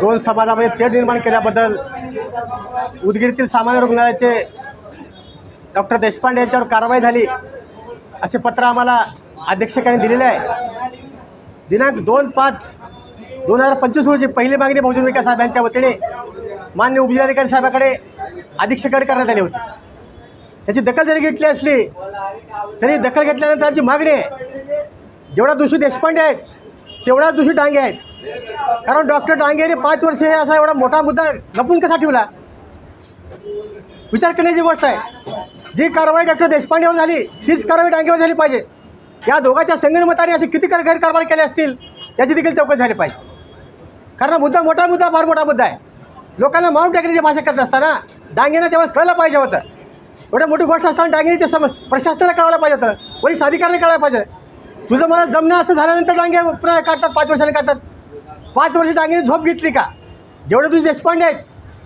दोन समाजामध्ये तेढ निर्माण केल्याबद्दल उदगीरतील सामान्य रुग्णालयाचे डॉक्टर देशपांडे यांच्यावर कारवाई झाली असे पत्र आम्हाला अध्यक्षकांनी दिलेले आहे. दिनांक दोन पाच दोन हजार पंचवीस रोजी पहिली मागणी बहुजन विकास साहेबांच्या वतीने मान्य उपजिल्हाधिकारी साहेबाकडे अधीक्षकाकडे करण्यात आली होती. त्याची दखल जरी घेतली असली तरी दखल घेतल्यानंतर आमची मागणी आहे. जेवढा दोषी देशपांडे आहेत तेवढाच दोषी डांगे आहेत. कारण डॉक्टर डांगे यांनी पाच वर्ष हे असा एवढा मोठा मुद्दा लपून कसा ठेवला? विचार करण्याची गोष्ट आहे. जी कारवाई डॉक्टर देशपांडेवर झाली तीच कारवाई डांगेवर झाली पाहिजे. या दोघांच्या संगणमताने असे किती गैरकारभार केले असतील याची देखील चौकशी झाली पाहिजे. कारण मुद्दा मोठा मुद्दा फार मोठा मुद्दा आहे. लोकांना माउंट टेकण्याची भाषा करत असताना डांगेनं त्यावेळेस कळलं पाहिजे होतं. एवढं मोठी गोष्ट असताना डांगेने ते सम प्रशासनाला कळायला पाहिजे होतं वरिष्ठ अधिकाऱ्यांना कळायला पाहिजे तुझं मला जमणं असं झाल्यानंतर डांगे पुन्हा काढतात पाच वर्षांनी काढतात. पाच वर्ष डांगेने झोप घेतली का? जेवढे तुझे देशपांडे आहेत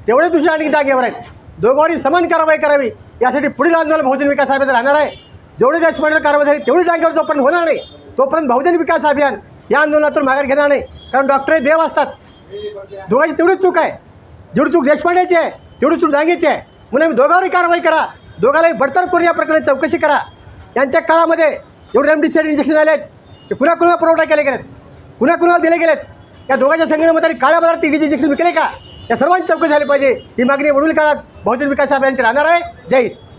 तेवढे तुझे आणखी डांगेवर आहेत. दोघांनी समान कारवाई करावी यासाठी पुढील आंदोलन बहुजन विकास अभियान राहणार आहे. जेवढे देशपांडे कारवाई झाली तेवढी डांगेवर जोपर्यंत होणार नाही तोपर्यंत बहुजन विकास अभियान या आंदोलनातून माघार घेणार नाही. कारण डॉक्टर हे देव असतात. दोघांची तेवढीच चूक आहे. जेवढी चूक देशपांडेची आहे तेवढी चूक डांगेची आहे. म्हणून आम्ही दोघांवरही कारवाई करा. दोघांनाही बडतर्फ करून या प्रकरणी चौकशी करा. यांच्या काळामध्ये एवढे रेमडिसिवीर इंजेक्शन झाले आहेत ते पुन्हा कुणाला पुरवठा केले गेलेत? पुन्हा कुणाला दिले गेलेत? या दोघांच्या संघटनेमध्ये काळ्या बाजारात तिघीचे इंजेक्शन विकले का? या सर्वांची चौकशी झाली पाहिजे. ही मागणी वडील काळात बहुजन विकास अभियानची राहणार आहे. जय हिंद.